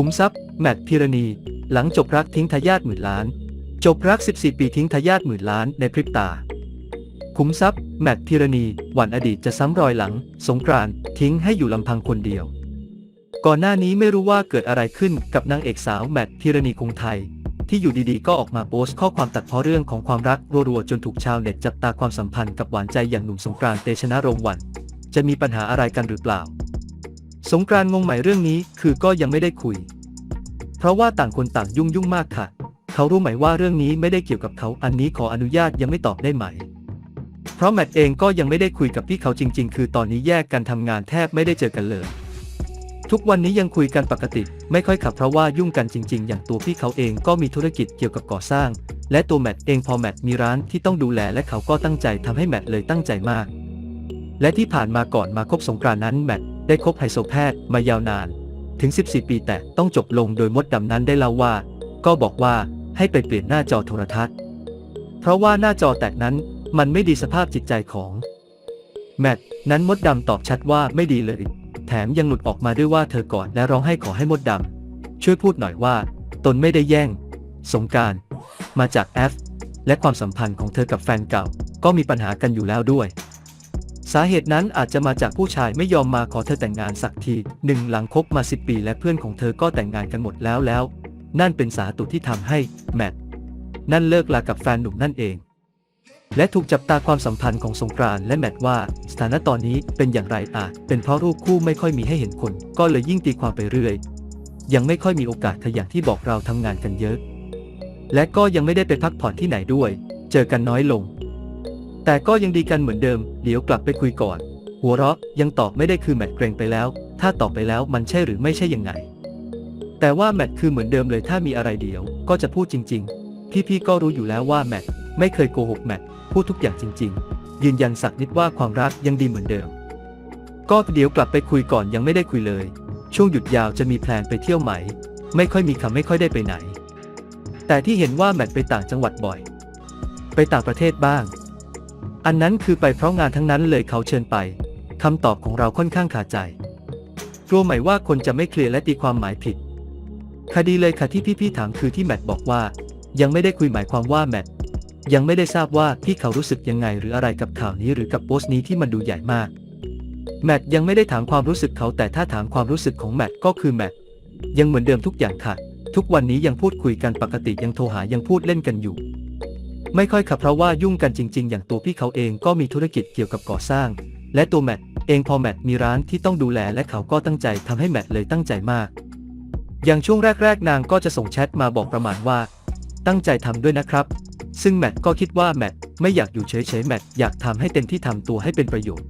ขุมทรัพย์ แมทพิรณี หลังจบรักทิ้งทายาทหมื่นล้าน จบรัก 14 ปีทิ้งทายาทหมื่นล้านในพริบตาขุมทรัพย์ แมทพิรณี หวันอดีตจะซ้ำรอยหลัง สงกรานทิ้งให้อยู่ลำพังคนเดียว ก่อนหน้านี้ไม่รู้ว่าเกิดอะไรขึ้นกับนางเอกสาวแมทพิรณีคงไทย ที่อยู่ดีๆ ก็ออกมาโพสต์ข้อความตัดเพ้อเรื่องของความรักรัวๆจนถูกชาวเน็ตจับตาความสัมพันธ์กับหวานใจอย่างหนุ่มสงกรานเตชะนรงวัน จะมีปัญหาอะไรกันหรือเปล่า สงกรานงงใหม่เรื่องนี้คือก็ยังไม่ได้คุย เพราะว่าต่างคนต่างยุ่งยุ่งมากค่ะ เขารู้ไหมว่าเรื่องนี้ไม่ได้เกี่ยวกับเขาอันนี้ขออนุญาตยังไม่ตอบได้ไหม เพราะแมทเองก็ยังไม่ได้คุยกับพี่เขาจริง ๆ คือตอนนี้แยกกันทำงานแทบไม่ได้เจอกันเลย ทุกวันนี้ยังคุยกันปกติไม่ค่อยขับเพราะว่ายุ่งกันจริง ๆ อย่างตัวพี่เขาเองก็มีธุรกิจเกี่ยวกับก่อสร้าง และตัวแมทเองพอแมทมีร้านที่ต้องดูแลและเขาก็ตั้งใจทำให้แมทเลยตั้งใจมาก และที่ผ่านมาก่อนมาคบสงกรานนั้นแมท ได้คบไฮโซแพทย์มายาวนาน ถึง 14 ปีแต่ต้องจบลงโดยมดดำนั้นได้เล่าว่า ก็บอกว่าให้ไปเปลี่ยนหน้าจอโทรทัศน์ เพราะว่าหน้าจอแตกนั้นมันไม่ดีสภาพจิตใจของแมทนั้นมดดำตอบชัดว่าไม่ดีเลย แถมยังหลุดออกมาด้วยว่าเธอก่อนและร้องให้ขอให้มดดำช่วยพูดหน่อยว่า ตนไม่ได้แย่ง สงการ มาจากแอฟและความสัมพันธ์ของเธอกับแฟนเก่า ก็มีปัญหากันอยู่แล้วด้วย สาเหตุนั้นอาจจะมาจากผู้ชายไม่ยอมมาขอเธอแต่งงานสักทีหนึ่งหลังคบมา 10 ปีและเพื่อนของเธอก็แต่งงานกันหมดแล้วแล้ว นั่นเป็นสาตุที่ทำให้แมทนั่นเลิกลากับแฟนหนุ่มนั่นเอง และถูกจับตาความสัมพันธ์ของสงกรานต์และแมทว่า สถานะตอนนี้เป็นอย่างไรอาจเป็นเพราะรูปคู่ไม่ค่อยมีให้เห็นคน ก็เลยยิ่งตีความไปเรื่อย ยังไม่ค่อยมีโอกาสขอย่างที่บอกเราทำงานกันเยอะ และก็ยังไม่ได้ไปพักผ่อนที่ไหนด้วย เจอกันน้อยลง แต่ก็ยังดีกันเหมือนเดิม เดี๋ยวกลับไปคุยก่อน หัวเราะยังตอบไม่ได้คือแมทเกรงไปแล้ว ถ้าตอบไปแล้วมันใช่หรือไม่ใช่ยังไง แต่ว่าแมทคือเหมือนเดิมเลยถ้ามีอะไรเดี๋ยว ก็จะพูดจริง ๆ พี่ๆก็รู้อยู่แล้วว่าแมทไม่เคยโกหกแมทพูดทุกอย่างจริง ๆ ยืนยันสักนิดว่าความรักยังดีเหมือนเดิม ก็เดี๋ยวกลับไปคุยก่อนยังไม่ได้คุยเลย ช่วงหยุดยาวจะมีแพลนไปเที่ยวไหม ไม่ค่อยมีคำไม่ค่อยได้ไปไหน แต่ที่เห็นว่าแมทไปต่างจังหวัดบ่อย ไปต่างประเทศบ้าง อันนั้นคือไปเพราะงานทั้งนั้นเลยเขาเชิญไป คำตอบของเราค่อนข้างขาใจ กลัวไหมว่าคนจะไม่เคลียร์และตีความหมายผิด คดีเลยค่ะที่พี่ๆถามคือที่แมทบอกว่า ยังไม่ได้คุยหมายความว่าแมทยังไม่ได้ทราบว่าพี่เขารู้สึกยังไงหรืออะไรกับข่าวนี้หรือกับโพสต์นี้ที่มันดูใหญ่มาก แมทยังไม่ได้ถามความรู้สึกเขาแต่ถ้าถามความรู้สึกของแมทก็คือแมทยังเหมือนเดิมทุกอย่างค่ะ ทุกวันนี้ยังพูดคุยกันปกติยังโทรหายังพูดเล่นกันอยู่ ไม่ค่อยขับเพราะว่ายุ่งกันจริง ๆ อย่างตัวพี่เขาเองก็มีธุรกิจเกี่ยวกับก่อสร้าง และตัวแมทเองพอแมทมีร้านที่ต้องดูแลและเขาก็ตั้งใจทำให้แมทเลยตั้งใจมาก อย่างช่วงแรกๆ นางก็จะส่งแชทมาบอกประมาณว่า ตั้งใจทำด้วยนะครับ ซึ่งแมทก็คิดว่าแมทไม่อยากอยู่เฉยๆแมทอยากทำให้เต็มที่ทำตัวให้เป็นประโยชน์